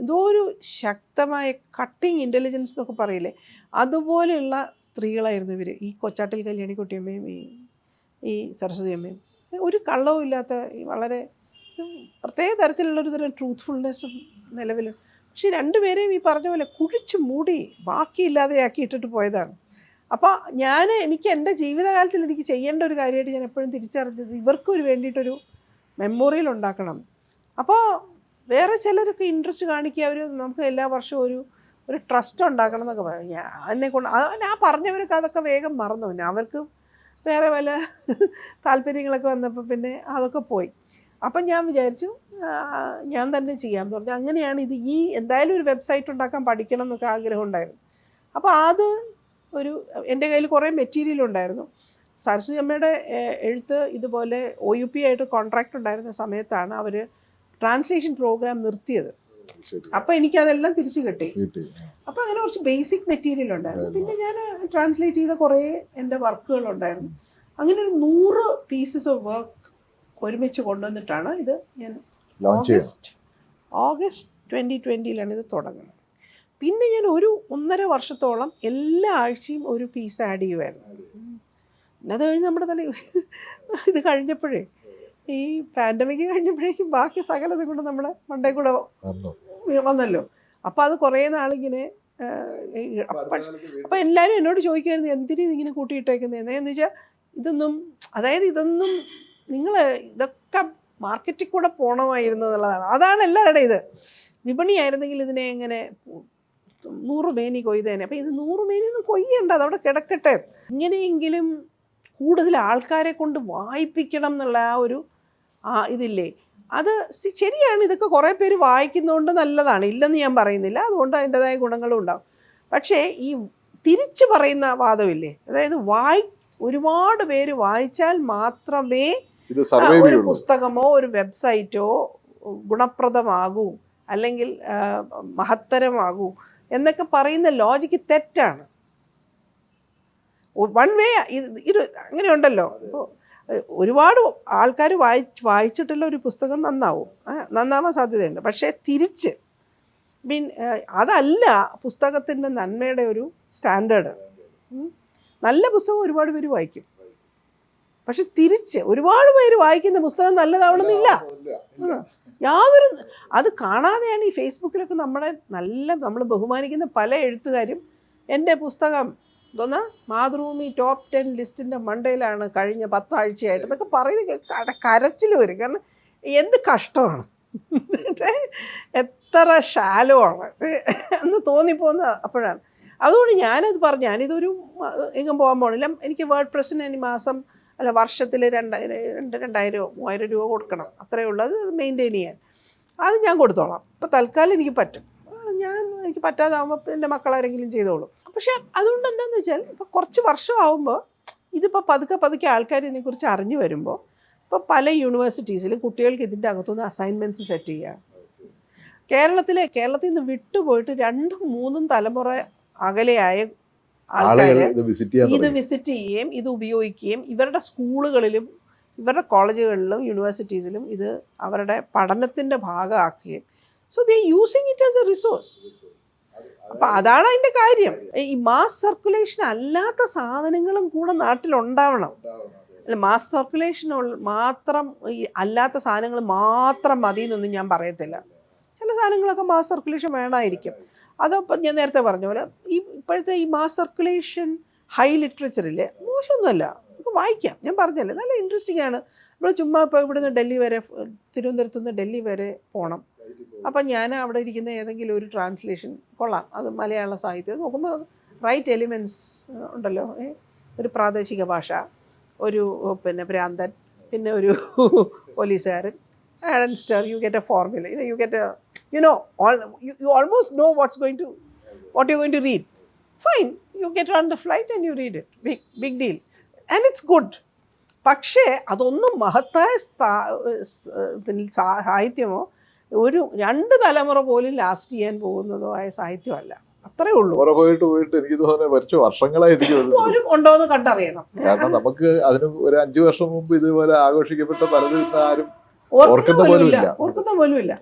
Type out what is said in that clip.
എന്തോ ഒരു ശക്തമായ കട്ടിങ് ഇന്റലിജൻസ് എന്നൊക്കെ പറയില്ലേ? അതുപോലെയുള്ള സ്ത്രീകളായിരുന്നു ഇവർ ഈ കൊച്ചാട്ടിൽ കല്യാണിക്കുട്ടിയമ്മയും ഈ ഈ സരസ്വതി അമ്മയും. ഒരു കള്ളവും ഇല്ലാത്ത വളരെ പ്രത്യേക തരത്തിലുള്ളൊരു തരം ട്രൂത്ത്ഫുൾനെസ്സും നിലവിൽ പക്ഷെ രണ്ടുപേരെയും ഈ പറഞ്ഞ പോലെ കുഴിച്ച് മൂടി ബാക്കിയില്ലാതെ ആക്കി ഇട്ടിട്ട് പോയതാണ്. അപ്പോൾ ഞാൻ എനിക്ക് എന്റെ ജീവിതകാലത്തിൽ എനിക്ക് ചെയ്യേണ്ട ഒരു കാര്യമായിട്ട് ഞാൻ എപ്പോഴും തിരിച്ചറിഞ്ഞത് ഇവർക്ക് ഒരു വേണ്ടിയിട്ടൊരു മെമ്മോറിയൽ ഉണ്ടാക്കണം. അപ്പോൾ വേറെ ചിലരൊക്കെ ഇൻട്രസ്റ്റ് കാണിക്കുക അവർ നമുക്ക് എല്ലാ വർഷവും ഒരു ഒരു ട്രസ്റ്റ് ഉണ്ടാക്കണം എന്നൊക്കെ പറയും. ഞാൻ എന്നെ കൊണ്ട് അത് ഞാൻ പറഞ്ഞവരൊക്കെ അതൊക്കെ വേഗം മറന്നു. പിന്നെ അവർക്ക് വേറെ വല്ല താല്പര്യങ്ങളൊക്കെ വന്നപ്പോൾ പിന്നെ അതൊക്കെ പോയി. അപ്പം ഞാൻ വിചാരിച്ചു ഞാൻ തന്നെ ചെയ്യാമെന്ന് പറഞ്ഞു. അങ്ങനെയാണ് ഇത് ഈ എന്തായാലും ഒരു വെബ്സൈറ്റ് ഉണ്ടാക്കാൻ പഠിക്കണം എന്നൊക്കെ ആഗ്രഹം ഉണ്ടായിരുന്നു. അപ്പോൾ അത് ഒരു എന്റെ കയ്യിൽ കുറേ മെറ്റീരിയൽ ഉണ്ടായിരുന്നു. സരസ്വതി അമ്മയുടെ എഴുത്ത് ഇതുപോലെ ഒ യു പി ആയിട്ട് കോൺട്രാക്റ്റ് ഉണ്ടായിരുന്ന സമയത്താണ് അവർ ട്രാൻസ്ലേഷൻ പ്രോഗ്രാം നിർത്തിയത്. അപ്പൊ എനിക്ക് എനിക്കതെല്ലാം തിരിച്ചു കിട്ടി. അപ്പം അപ്പോൾ അങ്ങനെ കുറച്ച് ബേസിക് മെറ്റീരിയൽ ഉണ്ടായിരുന്നു. പിന്നെ ഞാൻ ട്രാൻസ്ലേറ്റ് ചെയ്ത കുറേ എന്റെ വർക്കുകൾ ഉണ്ടായിരുന്നു. അങ്ങനെ ഒരു നൂറ് പീസസ് ഓഫ് വർക്ക് ഒരുമിച്ച് കൊണ്ടുവന്നിട്ടാണ് ഇത് ഞാൻ ഓഗസ്റ്റ് ഓഗസ്റ്റ് ട്വന്റി ട്വന്റിയിലാണ് ഇത് തുടങ്ങുന്നത്. പിന്നെ ഞാൻ ഒരു ഒന്നര വർഷത്തോളം എല്ലാ ആഴ്ചയും ഒരു പീസ് ആഡ് ചെയ്യുമായിരുന്നു അത്. കഴിഞ്ഞ് നമ്മുടെ തല ഇത് കഴിഞ്ഞപ്പോഴേ ഈ പാൻഡമിക് കഴിഞ്ഞപ്പോഴേക്കും ബാക്കി സകലതും കൊണ്ട് നമ്മുടെ മണ്ടേ കൂടെ വന്നു. വന്നല്ലോ. അപ്പോൾ അത് കുറേ നാളിങ്ങനെ അപ്പം എല്ലാവരും എന്നോട് ചോദിക്കുമായിരുന്നു എന്തിനു ഇതിങ്ങനെ കൂട്ടിയിട്ടേക്കുന്നത് എന്ന് വെച്ചാൽ ഇതൊന്നും അതായത് ഇതൊന്നും നിങ്ങൾ ഇതൊക്കെ മാർക്കറ്റിൽ കൂടെ പോകണമായിരുന്നു എന്നുള്ളതാണ്. അതാണ് എല്ലാവരുടെ ഇത്. വിപണിയായിരുന്നെങ്കിൽ ഇതിനെ എങ്ങനെ നൂറ് മേനി കൊയ്തേനെ. അപ്പം ഇത് നൂറ് മേനി ഒന്നും കൊയ്യണ്ട അതവിടെ കിടക്കട്ടെ. ഇങ്ങനെയെങ്കിലും കൂടുതൽ ആൾക്കാരെ കൊണ്ട് വായിപ്പിക്കണം എന്നുള്ള ആ ഒരു ആ ഇതില്ലേ? അത് ശരിയാണ്. ഇതൊക്കെ കുറേ പേര് വായിക്കുന്നതുകൊണ്ട് നല്ലതാണ്. ഇല്ലെന്ന് ഞാൻ പറയുന്നില്ല. അതുകൊണ്ട് അതിന്റെതായ ഗുണങ്ങളും ഉണ്ടാവും. പക്ഷേ ഈ തിരിച്ചു പറയുന്ന വാദമില്ലേ? അതായത് വായി ഒരുപാട് പേര് വായിച്ചാൽ മാത്രമേ ഒരു പുസ്തകമോ ഒരു വെബ്സൈറ്റോ ഗുണപ്രദമാകൂ. അല്ലെങ്കിൽ മഹത്തരമാകൂ. എന്നൊക്കെ പറയുന്ന ലോജിക്ക് തെറ്റാണ്. വൺ വേ ഇത് അങ്ങനെയുണ്ടല്ലോ. ഇപ്പോൾ ഒരുപാട് ആൾക്കാർ വായിച്ച് വായിച്ചിട്ടുള്ള ഒരു പുസ്തകം നന്നാവും. നന്നാവാൻ സാധ്യതയുണ്ട്. പക്ഷേ തിരിച്ച് മീൻ അതല്ല പുസ്തകത്തിന്റെ നന്മയുടെ ഒരു സ്റ്റാൻഡേർഡ്. നല്ല പുസ്തകം ഒരുപാട് പേര് വായിക്കും. പക്ഷെ തിരിച്ച് ഒരുപാട് പേര് വായിക്കുന്ന പുസ്തകം നല്ലതാവണമെന്നില്ല. യാതൊരു അത് കാണാതെയാണ് ഈ ഫേസ്ബുക്കിലൊക്കെ നമ്മളെ നല്ല നമ്മൾ ബഹുമാനിക്കുന്ന പല എഴുത്തുകാരും എന്റെ പുസ്തകം എന്തോന്നാ മാതൃഭൂമി ടോപ്പ് ടെൻ ലിസ്റ്റിന്റെ മണ്ടയിലാണ് കഴിഞ്ഞ പത്താഴ്ചയായിട്ട് എന്നൊക്കെ പറയുന്നത് കര- കരച്ചിൽ വരും. കാരണം എന്ത് കഷ്ടമാണ്? എത്ര ഷാലോ ആണ് എന്ന് തോന്നിപ്പോകുന്ന അപ്പോഴാണ്. അതുകൊണ്ട് ഞാനത് പറഞ്ഞു. ഞാനിതൊരു എങ്ങും പോകാൻ പോകണില്ല എനിക്ക് വേർഡ് പ്രസിന് ഇനി മാസം അല്ല വർഷത്തിൽ രണ്ടായിരം രണ്ട് രണ്ടായിരമോ മൂവായിരം രൂപ കൊടുക്കണം. അത്രയേ ഉള്ളൂ. അത് മെയിന്റെയിൻ ചെയ്യാൻ. അത് ഞാൻ കൊടുത്തോളാം. ഇപ്പോൾ തൽക്കാലം എനിക്ക് പറ്റും. ഞാൻ എനിക്ക് പറ്റാതാവുമ്പോൾ എന്റെ മക്കളാരെങ്കിലും ചെയ്തോളും. പക്ഷേ അതുകൊണ്ട് എന്താണെന്ന് വെച്ചാൽ ഇപ്പോൾ കുറച്ച് വർഷമാകുമ്പോൾ ഇതിപ്പോൾ പതുക്കെ പതുക്കെ ആൾക്കാർ ഇതിനെക്കുറിച്ച് അറിഞ്ഞു വരുമ്പോൾ ഇപ്പോൾ പല യൂണിവേഴ്സിറ്റീസിലും കുട്ടികൾക്ക് ഇതിന്റെ അകത്തുനിന്ന് അസൈൻമെന്റ്സ് സെറ്റ് ചെയ്യുക കേരളത്തിലെ കേരളത്തിൽ നിന്ന് വിട്ടുപോയിട്ട് രണ്ടും മൂന്നും തലമുറ അകലെയായ ആൾക്കാർ ഇത് വിസിറ്റ് ചെയ്യുകയും ഇത് ഉപയോഗിക്കുകയും ഇവരുടെ സ്കൂളുകളിലും ഇവരുടെ കോളേജുകളിലും യൂണിവേഴ്സിറ്റീസിലും ഇത് അവരുടെ പഠനത്തിന്റെ ഭാഗമാക്കുകയും so they using it as a resource അപ്പം അതാണ് അതിന്റെ കാര്യം. ഈ മാസ് സർക്കുലേഷൻ അല്ലാത്ത സാധനങ്ങളും കൂടെ നാട്ടിലുണ്ടാവണം. അല്ല മാസ് സർക്കുലേഷൻ മാത്രം ഈ അല്ലാത്ത സാധനങ്ങൾ മാത്രം മതി എന്നൊന്നും ഞാൻ പറയത്തില്ല. ചില സാധനങ്ങളൊക്കെ മാസ് സർക്കുലേഷൻ വേണമായിരിക്കും. അതപ്പം ഞാൻ നേരത്തെ പറഞ്ഞ പോലെ ഈ ഇപ്പോഴത്തെ ഈ മാസ് സർക്കുലേഷൻ ഹൈ ലിറ്ററേച്ചറിൽ മോശമൊന്നുമല്ല. നമുക്ക് വായിക്കാം. ഞാൻ പറഞ്ഞല്ലേ നല്ല ഇൻട്രസ്റ്റിംഗ് ആണ്. നമ്മൾ ചുമ്മാ ഇപ്പോൾ ഇവിടുന്ന് ഡൽഹി വരെ തിരുവനന്തപുരത്ത് നിന്ന് ഡൽഹി വരെ പോകണം അപ്പം ഞാൻ അവിടെ ഇരിക്കുന്ന ഏതെങ്കിലും ഒരു ട്രാൻസ്ലേഷൻ കൊള്ളാം. അത് മലയാള സാഹിത്യം. നോക്കുമ്പോൾ റൈറ്റ് എലിമെന്റ്സ് ഉണ്ടല്ലോ? ഒരു പ്രാദേശിക ഭാഷ ഒരു പിന്നെ ഭ്രാന്തൻ പിന്നെ ഒരു പോലീസുകാരൻ. And stir you get a formula you get a you know all you almost know what's going to what you going to read fine you get on the flight and you read it big big deal and it's good പക്ഷേ അതൊന്നും മഹത്തായ സാഹിത്യമോ ഒരു രണ്ട് തലമുറ പോലും last ചെയ്യാൻ പോകുന്നതോ ആയ സാഹിത്യമല്ല. അത്രേ ഉള്ളൂ. പോയിട്ട് പോയിട്ട് എനിക്ക് തോന്നുന്നത് കുറച്ച് വർഷങ്ങളായി എനിക്ക് കണ്ടറിയണം. കാരണം നമുക്ക് അതിന് ഒരു അഞ്ചു വർഷം മുമ്പ് ഇതുപോലെ ആഘോഷിക്കപ്പെട്ട പലതും ആരും ഓർക്കുന്ന പോലും ഇല്ല. ഓർക്കുന്ന പോലും ഇല്ല